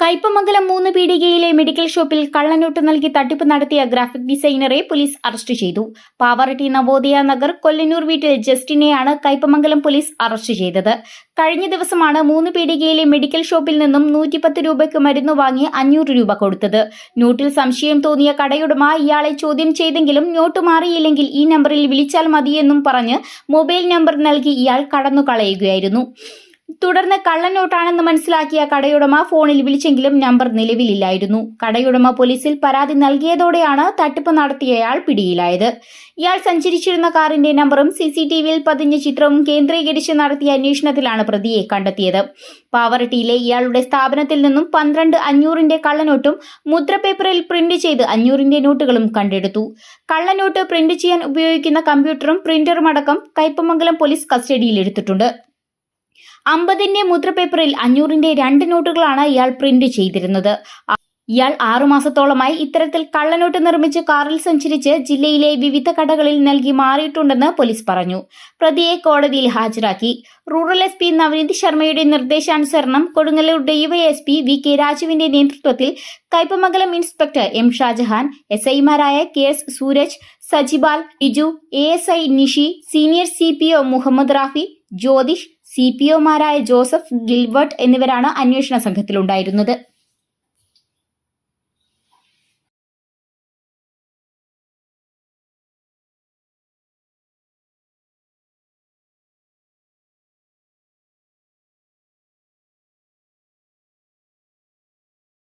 കയ്പമംഗലം മൂന്ന് പീടികയിലെ മെഡിക്കൽ ഷോപ്പിൽ കള്ളനോട്ട് നൽകി തട്ടിപ്പ് നടത്തിയ ഗ്രാഫിക് ഡിസൈനറെ പോലീസ് അറസ്റ്റ് ചെയ്തു. പാവറട്ടി നവോദയ നഗർ കൊല്ലന്നൂർ വീട്ടിൽ ജസ്റ്റിനെയാണ് കയ്പമംഗലം പോലീസ് അറസ്റ്റ് ചെയ്തത്. കഴിഞ്ഞ ദിവസമാണ് മൂന്ന് പീടികയിലെ മെഡിക്കൽ ഷോപ്പിൽ നിന്നും നൂറ്റിപ്പത്ത് രൂപയ്ക്ക് മരുന്ന് വാങ്ങി അഞ്ഞൂറ് രൂപ കൊടുത്തത്. നോട്ടിൽ സംശയം തോന്നിയ കടയുടമ ഇയാളെ ചോദ്യം ചെയ്തെങ്കിലും നോട്ട് മാറിയില്ലെങ്കിൽ ഈ നമ്പറിൽ വിളിച്ചാൽ മതിയെന്നും പറഞ്ഞ് മൊബൈൽ നമ്പർ നൽകി ഇയാൾ കടന്നു കളയുകയായിരുന്നു തുടർന്ന് കള്ളനോട്ടാണെന്ന് മനസ്സിലാക്കിയ കടയുടമ ഫോണിൽ വിളിച്ചെങ്കിലും നമ്പർ നിലവിലില്ലായിരുന്നു. കടയുടമ പോലീസിൽ പരാതി നൽകിയതോടെയാണ് തട്ടിപ്പ് നടത്തിയയാൾ പിടിയിലായത്. ഇയാൾ സഞ്ചരിച്ചിരുന്ന കാറിന്റെ നമ്പറും സി സി ടി വിയിൽ പതിഞ്ഞ ചിത്രവും കേന്ദ്രീകരിച്ച് നടത്തിയ അന്വേഷണത്തിലാണ് പ്രതിയെ കണ്ടെത്തിയത്. പാവറട്ടിയിലെ ഇയാളുടെ സ്ഥാപനത്തിൽ നിന്നും പന്ത്രണ്ട് അഞ്ഞൂറിന്റെ കള്ളനോട്ടും മുദ്രപേപ്പറിൽ പ്രിന്റ് ചെയ്ത് അഞ്ഞൂറിന്റെ നോട്ടുകളും കണ്ടെടുത്തു. കള്ളനോട്ട് പ്രിന്റ് ചെയ്യാൻ ഉപയോഗിക്കുന്ന കമ്പ്യൂട്ടറും പ്രിന്ററും അടക്കം കയ്പമംഗലം പോലീസ് കസ്റ്റഡിയിലെടുത്തിട്ടുണ്ട് അമ്പതിന്റെ മുദ്രപേപ്പറിൽ അഞ്ഞൂറിന്റെ രണ്ട് നോട്ടുകളാണ് ഇയാൾ പ്രിന്റ് ചെയ്തിരുന്നത്. ഇയാൾ ആറുമാസത്തോളമായി ഇത്തരത്തിൽ കള്ളനോട്ട് നിർമ്മിച്ച് കാറിൽ സഞ്ചരിച്ച് ജില്ലയിലെ വിവിധ കടകളിൽ നൽകി മാറിയിട്ടുണ്ടെന്ന് പോലീസ് പറഞ്ഞു. പ്രതിയെ കോടതിയിൽ ഹാജരാക്കി. റൂറൽ എസ് പി നവനീത് ശർമ്മയുടെ നിർദ്ദേശാനുസരണം കൊടുങ്ങല്ലൂർ ഡിവൈഎസ്പി വി കെ രാജുവിന്റെ നേതൃത്വത്തിൽ Kaipamangalam inspector M Shajahan S ഐമാരായ K S Sooraj Sajibal Biju A S I Nishi senior C P O Muhammad Rafi Jyothish C P ഒമാരായ Joseph Gilbert എന്നിവരാണ് അന്വേഷണ സംഘത്തിലുണ്ടായിരുന്നത്.